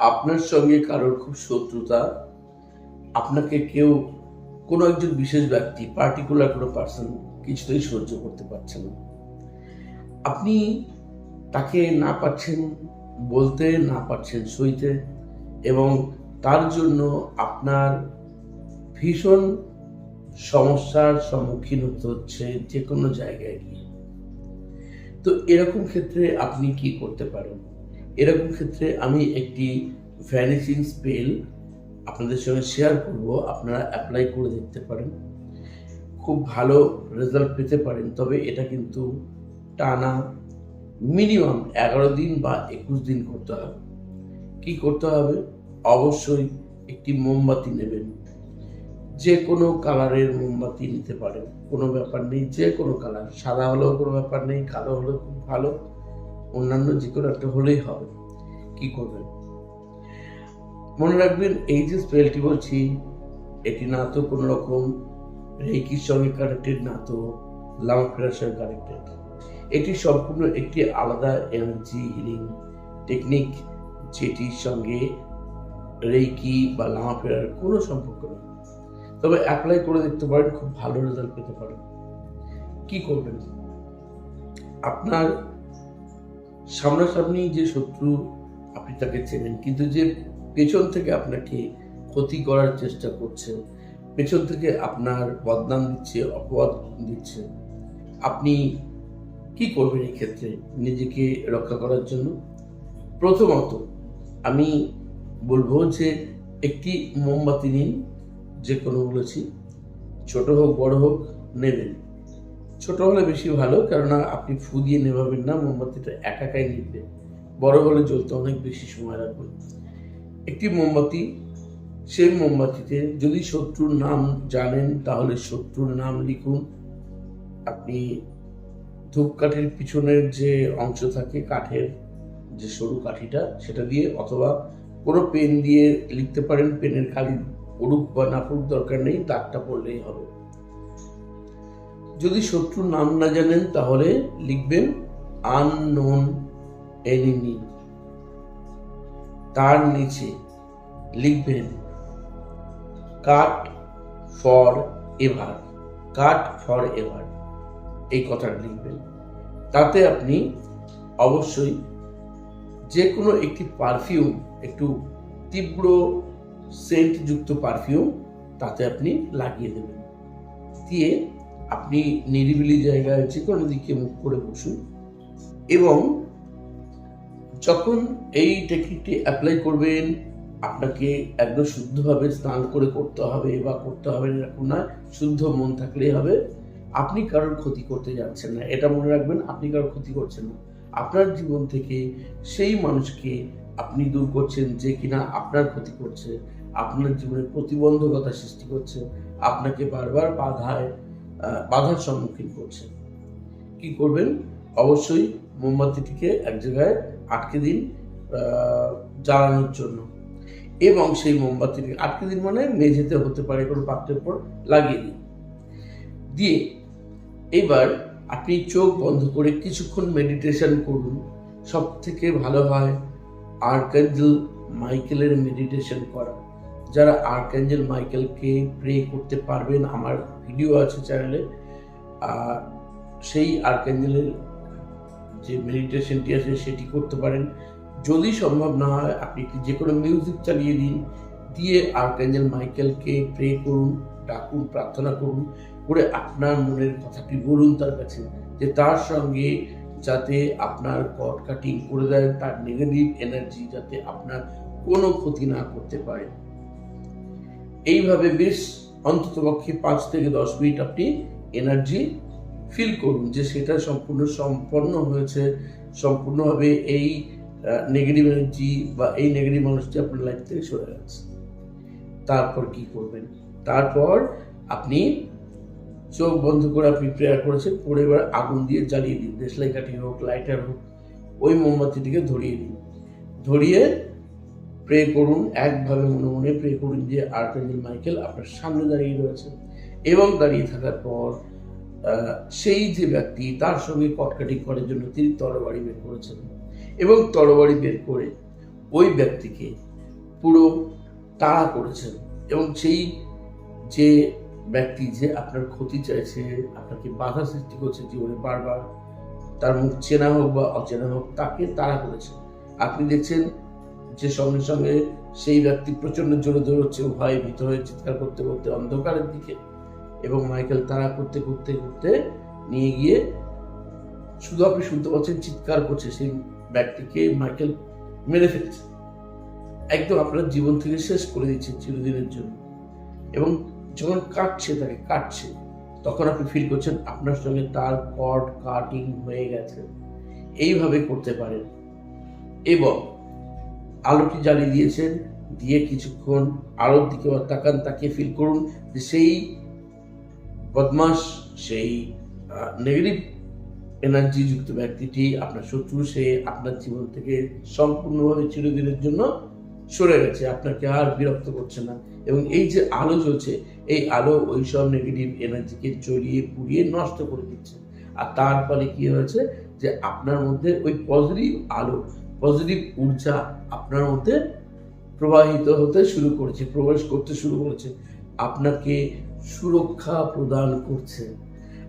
আপনার সঙ্গে কারোর খুব শত্রুতা, আপনাকে কেউ, কোনো একজন বিশেষ ব্যক্তি পার্টিকুলার কোনো পার্সন কিছুতেই সহ্য করতে পারছে না। আপনি তাকে না পাচ্ছেন, বলতে না পাচ্ছেন সইতে এবং তার জন্য আপনার ভীষণ সমস্যার সম্মুখীন হতে হচ্ছে যে কোনো জায়গায় গিয়ে। তো এরকম ক্ষেত্রে আপনি কি করতে পারেন? এরকম ক্ষেত্রে আমি একটি ভ্যানিশিং স্পেল আপনাদের সঙ্গে শেয়ার করব, আপনারা অ্যাপ্লাই করে দেখতে পারেন। খুব ভালো রেজাল্ট পেতে পারেন, তবে এটা কিন্তু টানা মিনিমাম এগারো দিন বা একুশ দিন করতে হবে। কি করতে হবে? অবশ্যই একটি মোমবাতি নেবেন। যে কোনো কালারের মোমবাতি নিতে পারেন। কোনো ব্যাপার নেই, যে কোনো কালার। সাদা হলেও কোনো ব্যাপার নেই, কালো হলেও খুব ভালো। অন্যান্য যে কোনো একটা হলেই হবে। কি করবেন? মনে রাখবেন, এই যে স্পেলটি বলছি, এটি না তো কোনো রকম রেকির সঙ্গে কানেক্টেড না তো লামাফেরার সঙ্গে কানেক্টেড এটি সম্পূর্ণ একটি আলাদা এনার্জি হিলিং টেকনিক যেটির সঙ্গে রেকি বা লামাফেরার কোনো সম্পর্ক নেই। তবে অ্যাপ্লাই করে দেখতে পারেন, খুব ভালো রেজাল্ট পেতে পারেন। কি করবেন? আপনার সামনাসামনি যে শত্রু আপনি তাকে চেনেন, কিন্তু যে পেছন থেকে আপনাকে ক্ষতি করার চেষ্টা করছে পেছন থেকে আপনার বদনাম দিচ্ছে, অপবাদ দিচ্ছে, আপনি কি করবেন এই ক্ষেত্রে নিজেকে রক্ষা করার জন্য? প্রথমত আমি বলব যে একটি মোমবাতি নিন যে কোনো বলেছি। ছোট হোক, বড় হোক, নেবেন। ছোট হলে বেশি ভালো, কেননা আপনি ফু দিয়ে নেভাবেন না, মোমবাতিটা একাকাই নিবে। বড় হলে জ্বলতে অনেক বেশি সময় লাগবে। একটি মোমবাতি, সেই মোমবাতিতে যদি শত্রুর নাম জানেন, তাহলে শত্রুর নাম লিখুন। আপনি ধূপকাঠির পিছনের যে অংশ থাকে, কাঠের যে সরু কাঠিটা, সেটা দিয়ে অথবা কোনো পেন দিয়ে লিখতে পারেন, পেনের খালি পড়ুক বা না দরকার নেই দাগটা পড়লেই হবে। যদি শত্রুর নাম না জানেন, তাহলে লিখবেন, আননোন এনিমি তার নিচে লিখবেন, cut for ever, cut for ever. এই কথাটা লিখবেন। তাতে আপনি অবশ্যই যে কোনো একটি পারফিউম একটু তীব্র সেন্টযুক্ত পারফিউম তাতে আপনি লাগিয়ে দেবেন। দিয়ে আপনি নিরিবিলি জায়গায় যে কোনো দিকে মুখ করে বসুন এবং যখন এই টেকনিকটি অ্যাপ্লাই করবেন, আপনাকে একদম শুদ্ধভাবে স্নান করে করতে হবে বা করতে হবে এরকম না, শুদ্ধ মন থাকলেই হবে। আপনি কারোর ক্ষতি করতে যাচ্ছেন না। এটা মনে রাখবেন, আপনি কারোর ক্ষতি করছেন না। আপনার জীবন থেকে সেই মানুষকে আপনি দূর করছেন যে কিনা আপনার ক্ষতি করছে। আপনার জীবনে প্রতিবন্ধকতা সৃষ্টি করছে, আপনাকে বারবার বাধায় বাধার সম্মুখীন করছে। কি করবেন? অবশ্যই মোমবাতিটিকে এক জায়গায় আটকে দিন জ্বালানোর জন্য। এবং সেই মোমবাতিটি আটকে দিন মানে মেঝেতে হতে পারে কোনো পাত্রের উপর লাগিয়ে দিন। দিয়ে এবার আপনি চোখ বন্ধ করে কিছুক্ষণ মেডিটেশন করুন। সব থেকে ভালো হয় আর্কাঞ্জেল মাইকেলের মেডিটেশন করা। যারা আর্কাঞ্জেল মাইকেলকে প্রে করতে পারবেন, আমার ভিডিও আছে চ্যানেলে আর সেই আর্কাঞ্জেলের যে মেডিটেশনটি আছে, সেটি করতে পারেন। যদি সম্ভব না হয়, আপনি যে কোনো মিউজিক চালিয়ে দিন, দিয়ে আর্কাঞ্জেল মাইকেলকে প্রে করুন, ডাকুন, প্রার্থনা করুন, করে আপনার মনের কথাটি বলুন তার কাছে, যে তার সঙ্গে যাতে আপনার কট কাটিং করে দেয় তার নেগেটিভ এনার্জি যাতে আপনার কোনো ক্ষতি না করতে পারে। এইভাবে বেশ অন্ততপক্ষে পাঁচ থেকে দশ মিনিট আপনি এনার্জি ফিল করুন, যে সেটা সম্পূর্ণ সম্পন্ন হয়েছে, সম্পূর্ণভাবে এই নেগেটিভ এনার্জি বা এই নেগেটিভ মানুষটি আপনার লাইফ থেকে সরে গেছে তারপর কি করবেন? তারপর আপনি চোখ বন্ধ করে আপনি প্রেয়ার করেছেন পরে এবার আগুন দিয়ে জ্বালিয়ে দিন। দেশলাই কাঠি হোক লাইটার হোক, ওই মোমবাতিটিকে ধরিয়ে দিন। ধরিয়ে প্রে করুন, একভাবে মনে মনে প্রে করুন যে আর্কাঞ্জেল মাইকেল আপনার সামনে দাঁড়িয়ে রয়েছে। এবং দাঁড়িয়ে থাকার পর সেই যে ব্যক্তি তার সঙ্গে কটকাটি করার জন্য তিনি তরবারি বের করেছেন। এবং তরবারি বের করে ওই ব্যক্তিকে পুরো তাড়া করেছেন। এবং সেই যে ব্যক্তি যে আপনার ক্ষতি চাইছে, আপনাকে বাধা সৃষ্টি করছে জীবনে বারবার, তার মুখ চেনা হোক বা অচেনা হোক, তাকে তাড়া করেছে আপনি দেখছেন যে সঙ্গে সঙ্গে সেই ব্যক্তি প্রচণ্ড জোরে দৌড়চ্ছে ভয় ভীত হয়ে চিৎকার করতে করতে অন্ধকারের দিকে এবং মাইকেল তাড়া করতে করতে করতে নিয়ে গিয়ে শুধু আপনি শুনতে পাচ্ছেন চিৎকার করছে সেই ব্যক্তিকে মাইকেল মেরে ফেলছে। একদম আপনার জীবন থেকে শেষ করে দিচ্ছে চিরদিনের জন্য। এবং যখন কাটছে তাকে কাটছে, তখন আপনি ফিল করছেন আপনার সঙ্গে তার কট কাটিং হয়ে গেছে। এইভাবে করতে পারেন। এবং আলোটি জ্বালিয়ে দিয়েছেন। দিয়ে কিছুক্ষণ আলোর দিকে তাকান, তাকিয়ে ফিল করুন যে সেই বদমাস সেই নেগেটিভ এনার্জি যুক্ত ব্যক্তিটি আপনার শত্রু, সে আপনার জীবন থেকে সম্পূর্ণভাবে চিরদিনের জন্য সরে গেছে। আপনাকে আর বিরক্ত করছে না। এবং এই যে আলো জ্বলছে, এই আলো ওই সব নেগেটিভ এনার্জিকে জ্বলিয়ে পুড়িয়ে নষ্ট করে দিচ্ছে। আর তার ফলে কি হয়েছে যে আপনার মধ্যে ওই পজিটিভ আলো পজিটিভ ঊর্জা আপনার মধ্যে প্রবাহিত হতে শুরু করেছে, প্রবেশ করতে শুরু করেছে। আপনাকে সুরক্ষা প্রদান করছে।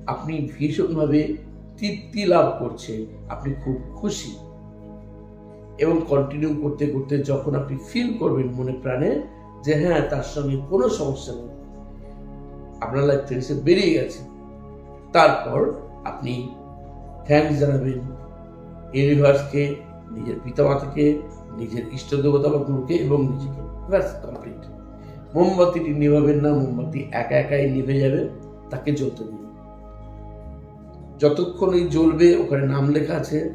আপনি ভীষণভাবে তৃপ্তি লাভ করছে। আপনি খুব খুশি। এবং কন্টিনিউ করতে করতে যখন আপনি ফিল করবেন মনে প্রাণে যে হ্যাঁ তার সঙ্গে কোনো সমস্যা নেই। আপনার লাইফ থেকে বেরিয়ে গেছে। তারপর আপনি থ্যাংকস জানাবেন। ইউনিভার্সকে নিজের পিতামাতাকে নিজের ইষ্ট দেবতা বা গুরুকে এবং নিজেকে। ব্যাস কমপ্লিট মোমবাতিটি নিভাবেন না, মোমবাতি একা একাই নিভে যাবে, তাকে জ্বলতে দিন। যতক্ষণ এই জ্বলবে, ওখানে নাম লেখা আছে,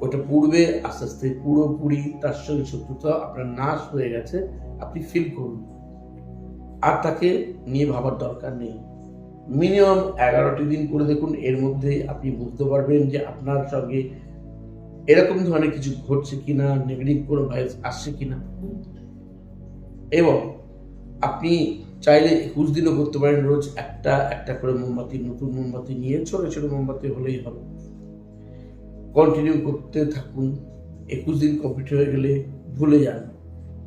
ওটা পুড়বে, আস্তে আস্তে পুরোপুরি তার সঙ্গে শত্রুতা আপনার নাশ হয়ে গেছে, আপনি ফিল করুন। আর তাকে নিয়ে ভাবার দরকার নেই। মিনিমাম এগারোটি দিন করে দেখুন, এর মধ্যে আপনি বুঝতে পারবেন যে আপনার সঙ্গে এরকম ধরনের কিছু ঘটছে কিনা নেগেটিভ কোনো ভাইরাস আসছে কিনা? এবং আপনি চাইলে একুশ দিনও করতে পারেন, রোজ একটা একটা করে মোমবাতি, নতুন মোমবাতি নিয়ে ছোট ছোট মোমবাতি হলেই হবে। কন্টিনিউ করতে থাকুন, একুশ দিন কমপ্লিট হয়ে গেলে ভুলে যান।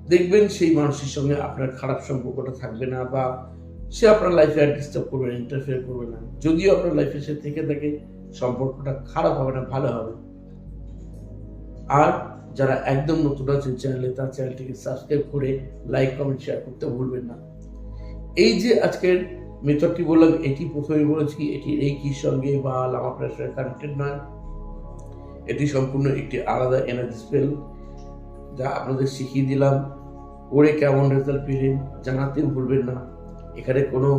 দেখবেন সেই মানুষের সঙ্গে আপনার খারাপ সম্পর্কটা থাকবে না বা সে আপনার লাইফে আর ডিস্টার্ব করবে না ইন্টারফেয়ার করবে না। যদিও আপনার লাইফে সে থেকে থাকে, সম্পর্কটা খারাপ হবে না, ভালো হবে। আর যারা একদম নতুন আছেন চ্যানেলে তার চ্যানেলটিকে সাবস্ক্রাইব করে লাইক কমেন্ট শেয়ার করতে ভুলবেন না। এই যে আজকের মেথডটি বললাম, এটি প্রথমে বলেছি, এটি এই কির সঙ্গে বা লামা প্রেশার কানেক্টেড নয়। এটি সম্পূর্ণ একটি আলাদা এনার্জি স্পেল যা আপনাদের শিখিয়ে দিলাম। করে কেমন রেজাল্ট পেলেন, জানাতে ভুলবেন না। এখানে কোনো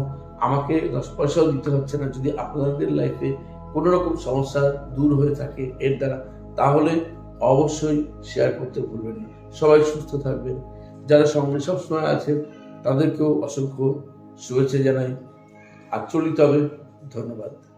আমাকে দশ পয়সাও দিতে হচ্ছে না। যদি আপনাদের লাইফে কোনো রকম সমস্যা দূর হয়ে থাকে এর দ্বারা, তাহলে অবশ্যই শেয়ার করতে ভুলবেন না। সবাই সুস্থ থাকবেন। যারা সঙ্গে সবসময় আছেন, তাদেরকেও অসংখ্য শুভেচ্ছা জানাই। আর চলিত হবে। ধন্যবাদ।